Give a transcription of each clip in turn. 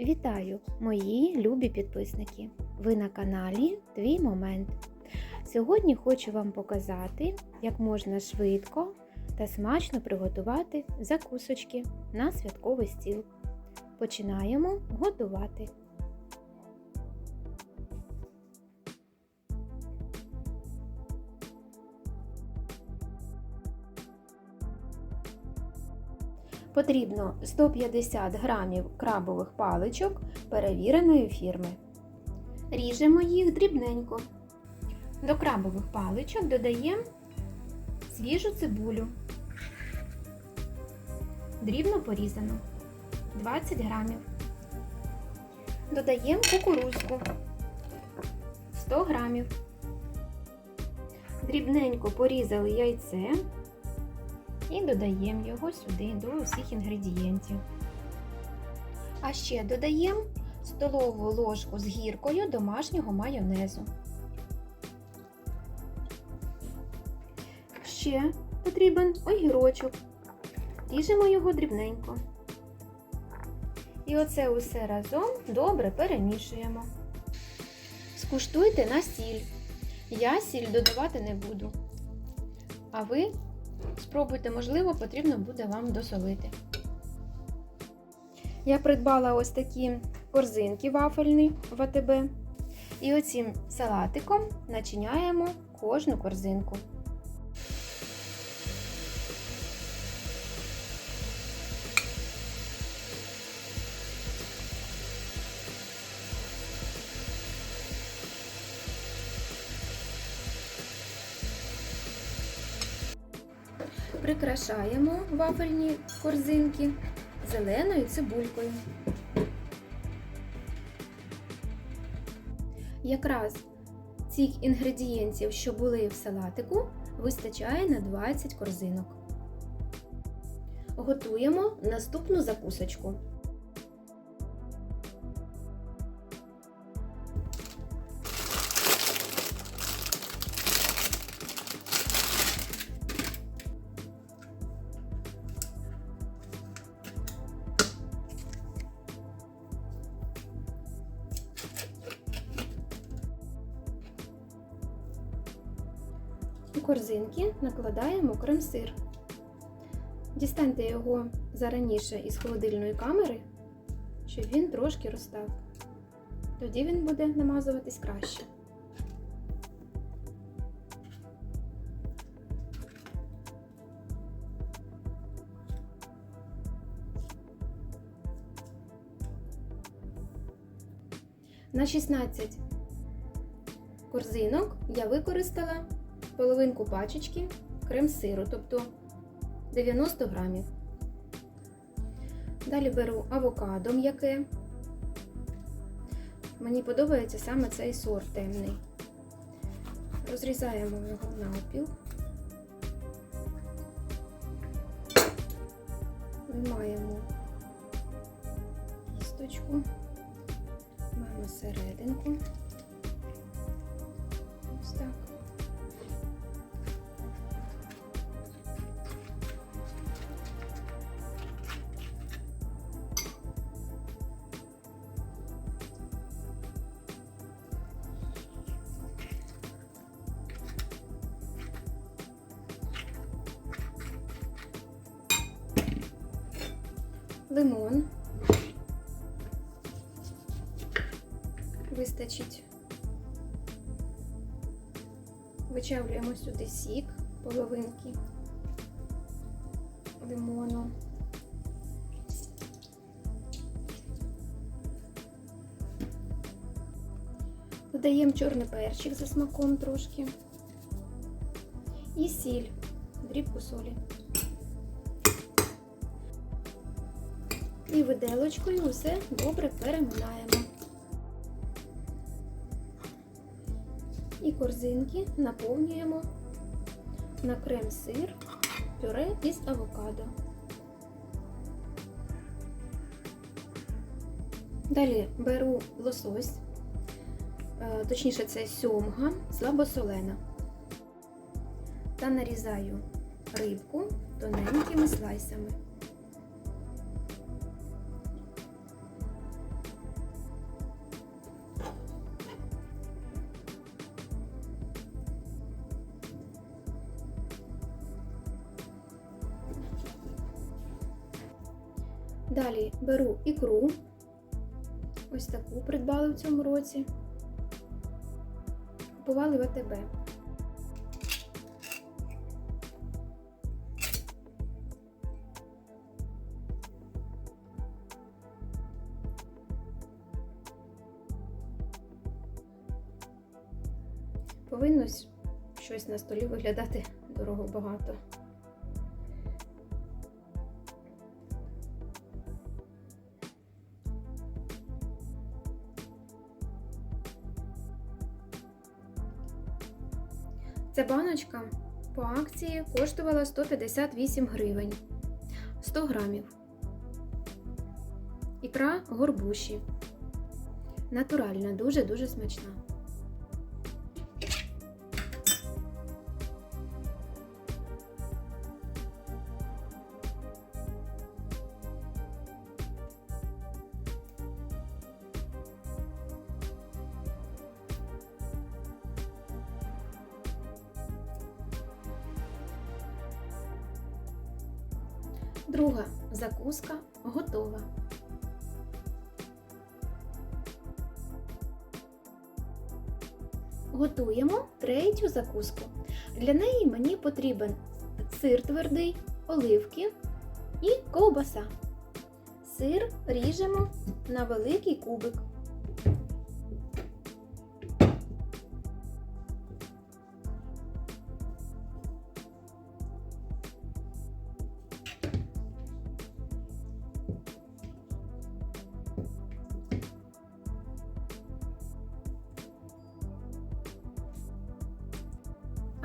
Вітаю, мої любі підписники! Ви на каналі Твій Момент. Сьогодні хочу вам показати, як можна швидко та смачно приготувати закусочки на святковий стіл. Починаємо готувати. Потрібно 150 грамів крабових паличок перевіреної фірми. Ріжемо їх дрібненько. До крабових паличок додаємо свіжу цибулю, дрібно порізану 20 грамів. Додаємо кукурузку 100 грамів. Дрібненько порізали яйце і додаємо його сюди до усіх інгредієнтів. А ще додаємо столову ложку з гіркою домашнього майонезу. Ще потрібен огірочок. Ріжемо його дрібненько. І оце усе разом добре перемішуємо. Скуштуйте на сіль. Я сіль додавати не буду. А ви Спробуйте, можливо, потрібно буде вам досолити. Я придбала ось такі корзинки вафельні в АТБ. І оцим салатиком начиняємо кожну корзинку. Прикрашаємо вафельні корзинки зеленою цибулькою. Якраз цих інгредієнтів, що були в салатику, вистачає на 20 корзинок. Готуємо наступну закусочку. Корзинки накладаємо крем-сир. Дістаньте його зараніше із холодильної камери, щоб він трошки розстав. Тоді він буде намазуватись краще. На 16 корзинок я використала половинку пачечки крем-сиру, тобто 90 грамів. Далі беру авокадо м'яке. Мені подобається саме цей сорт темний. Розрізаємо його навпіл. Виймаємо кісточку, маємо серединку. Лимон. Вистачить. Вичавлюємо сюди сік, половинки лимону. Додаємо чорний перчик за смаком трошки і сіль, дрібку солі. І виделочкою усе добре переминаємо. І корзинки наповнюємо на крем-сир, пюре із авокадо. Далі беру лосось, е, точніше, це сьомга слабосолена, та нарізаю рибку тоненькими слайсами. Далі беру ікру. Ось таку придбали в цьому році. Купували в АТБ. Повинно щось на столі виглядати дорого багато. Ця баночка по акції коштувала 158 гривень 100 грамів. Ікра горбуші. Натуральна, дуже-дуже смачна. Друга закуска готова. Готуємо третю закуску. Для неї мені потрібен сир твердий, оливки і ковбаса. Сир ріжемо на великий кубик.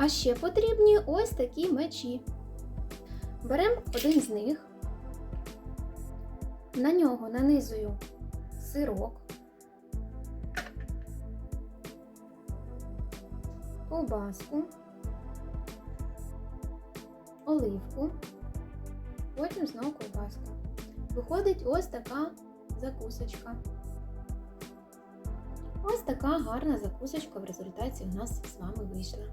А ще потрібні ось такі мечі. Беремо один з них, на нього нанизую сирок, ковбаску, оливку, потім знову ковбаску. Виходить ось така закусочка. Ось така гарна закусочка в результаті у нас з вами вийшла.